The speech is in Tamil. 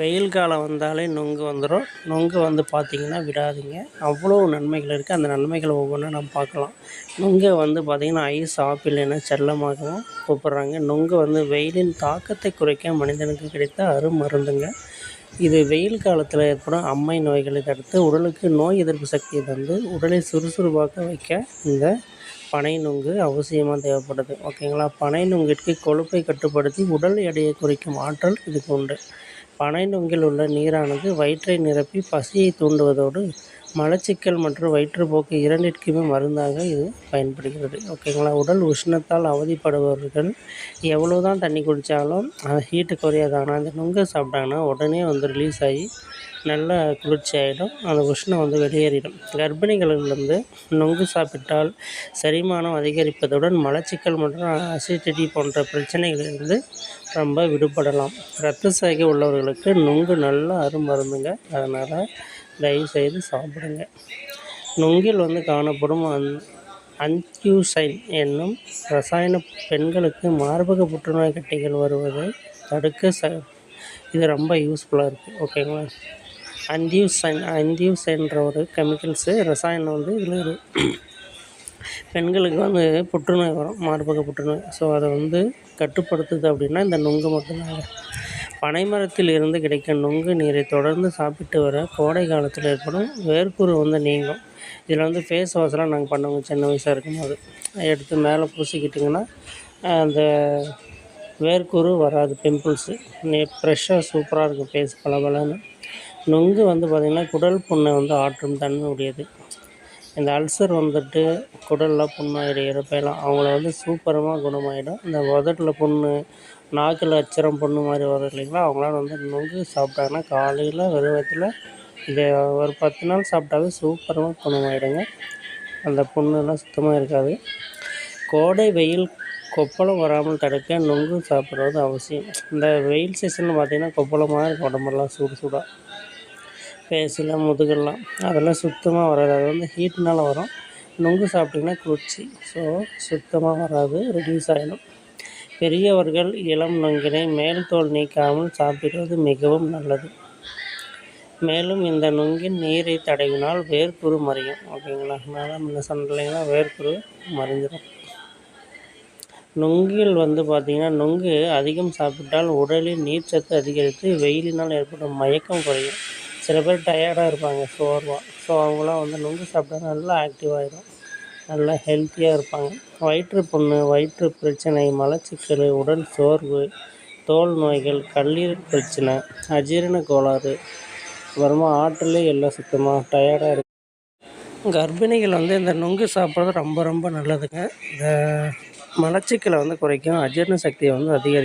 வெயில் காலம் வந்தாலே நுங்கு வந்துடும் நுங்கு வந்து பார்த்திங்கன்னா விடாதீங்க. அவ்வளோ நன்மைகள் இருக்குது அந்த நன்மைகள் ஒவ்வொன்றா நம்ம பார்க்கலாம். நுங்கை வந்து பார்த்திங்கன்னா ஐஸ் ஆப்பிள் என செல்லமாகவும் கூப்பிட்றாங்க. நுங்கு வந்து வெயிலின் தாக்கத்தை குறைக்க மனிதனுக்கு கிடைத்த அருமருந்துங்க. இது வெயில் காலத்தில் ஏற்படும் அம்மை நோய்களை தடுத்து உடலுக்கு நோய் எதிர்ப்பு சக்தியை தந்து உடலை சுறுசுறுப்பாக வைக்க இந்த பனை நுங்கு அவசியமாக தேவைப்படுது. ஓகேங்களா? பனை நுங்கிற்கு கொழுப்பை கட்டுப்படுத்தி உடல் எடையை குறைக்கும் ஆற்றல் இதுக்கு உண்டு. பனை நுங்கில் உள்ள நீரானது வயிற்றை நிரப்பி பசியை தூண்டுவதோடு மலச்சிக்கல் மற்றும் வயிற்றுப்போக்கு இரண்டிற்குமே மருந்தாக இது பயன்படுகிறது. ஓகேங்களா உடல் உஷ்ணத்தால் அவதிப்படுபவர்கள் எவ்வளோ தான் தண்ணி குடித்தாலும் அது ஹீட்டு குறையாது ஆனால் இந்த நுங்கை சாப்பிட்டாங்கன்னா உடனே வந்து ரிலீஸ் ஆகி நல்லா குளிர்ச்சி ஆகிடும் அந்த உஷ்ணம் வந்து வெளியேறிடும். கர்ப்பிணிகளிலிருந்து நுங்கு சாப்பிட்டால் செரிமானம் அதிகரிப்பதுடன் மலச்சிக்கல் மற்றும் அசிடிட்டி போன்ற பிரச்சனைகளிலிருந்து ரொம்ப விடுபடலாம். ரத்த சோகை உள்ளவர்களுக்கு நுங்கு நல்ல அருமருந்துங்க. அதனால் தயவுசெய்து சாப்பிடுங்க. நுங்கில் வந்து காணப்படும் அந் அன்கியூசைன் என்னும் ரசாயன பெண்களுக்கு மார்பக புற்றுநோய் கட்டிகள் வருவதை தடுக்க ச இது ரொம்ப யூஸ்ஃபுல்லாக இருக்குது ஓகேங்களா அந்தியூசைன் அந்தியூசைன்ற ஒரு கெமிக்கல்ஸு ரசாயனம் வந்து இதில் பெண்களுக்கு வந்து புற்றுநோய் வரும் மார்பக புற்றுநோய். ஸோ அதை வந்து கட்டுப்படுத்துது அப்படின்னா இந்த நுங்கு மட்டும்தாங்க. பனைமரத்தில் இருந்து கிடைக்கும் நுங்கு நீரை தொடர்ந்து சாப்பிட்டு வர கோடை காலத்தில் ஏற்படும் வேர்க்குரு வந்து நீங்கும். இதில் வந்து ஃபேஸ் வாஷ்லாம் நாங்கள் பண்ணுவோம் சின்ன வயசாக இருக்கும்போது. எடுத்து மேலே பூசிக்கிட்டிங்கன்னா அந்த வேர்க்குரு வராது பிம்பிள்ஸு நீ ஃப்ரெஷ்ஷாக சூப்பராக இருக்கும் ஃபேஸ் பளபளன்னு. நுங்கு வந்து பார்த்திங்கன்னா குடல் புண்ணை வந்து ஆற்றும் தன்மை உடையது இந்த அல்சர் வந்துட்டு குடலில் புண்ணாயிரம் இறப்பையெல்லாம் அவங்கள வந்து சூப்பரமாக குணமாயிடும். இந்த உதட்டில் புண்ணு நாக்கில் அச்சரம் புண்ணு மாதிரி வரும் இல்லைங்களா? அவங்களாம் வந்து நுங்கு சாப்பிட்டாங்கன்னா காலையில் வெறும் வயித்துல இதை ஒரு பத்து நாள் சாப்பிட்டாவே சூப்பரமாக குணமாயிடுங்க. அந்த புண்ணுலாம் சுத்தமாக இருக்காது. கோடை வெயில் கொப்பளம் வராமல் தடுக்க நுங்கு சாப்பிட்றது அவசியம். இந்த வெயில் சீசனில் பார்த்திங்கன்னா கொப்பளமாக இருக்கும் உடம்பெல்லாம் சூடு சூடாக ஃபேஸில் முதுகெல்லாம் அதெல்லாம் சுத்தமாக வராது. அது வந்து ஹீட்னால் வரும். நுங்கு சாப்பிட்டிங்கன்னா குளிர்ச்சி. ஸோ சுத்தமாக வராது. ரிடியூஸ் ஆகிடும் பெரியவர்கள் இளம் நுங்கினை மேல் தோல் நீக்காமல் சாப்பிடுவது மிகவும் நல்லது. மேலும் இந்த நுங்கின் நீரை தடவினால் வேர்க்குரு மறையும். ஓகேங்களா? நான் முன்ன சொன்னீங்கன்னா வேர்க்குரு மறைஞ்சிடும் நுங்கில் வந்து பார்த்திங்கன்னா நுங்கு அதிகம் சாப்பிட்டால் உடலில் நீர்ச்சத்து அதிகரித்து வெயிலினால் ஏற்படும் மயக்கம் குறையும். சில பேர் டயர்டாக இருப்பாங்க சோர்வாக ஸோ அவங்களாம் வந்து நுங்கு சாப்பிட்டா நல்லா ஆக்டிவ் ஆகிடும் நல்லா ஹெல்த்தியாக இருப்பாங்க. வயிற்று புண்ணு வயிற்று பிரச்சனை மலச்சிக்கல் உடல் சோர்வு தோல் நோய்கள் கல்லீரல் பிரச்சனை அஜீரண கோளாறு. அப்புறமா ஆற்றலே எல்லாம் சுத்தமாக டயர்டாக இருக்கு கர்ப்பிணிகள் வந்து இந்த நுங்கு சாப்பிட்றது ரொம்ப ரொம்ப நல்லதுங்க. இந்த மலச்சிக்கலை வந்து குறைக்கும். அஜீரண சக்தியை வந்து அதிகரிக்கும்.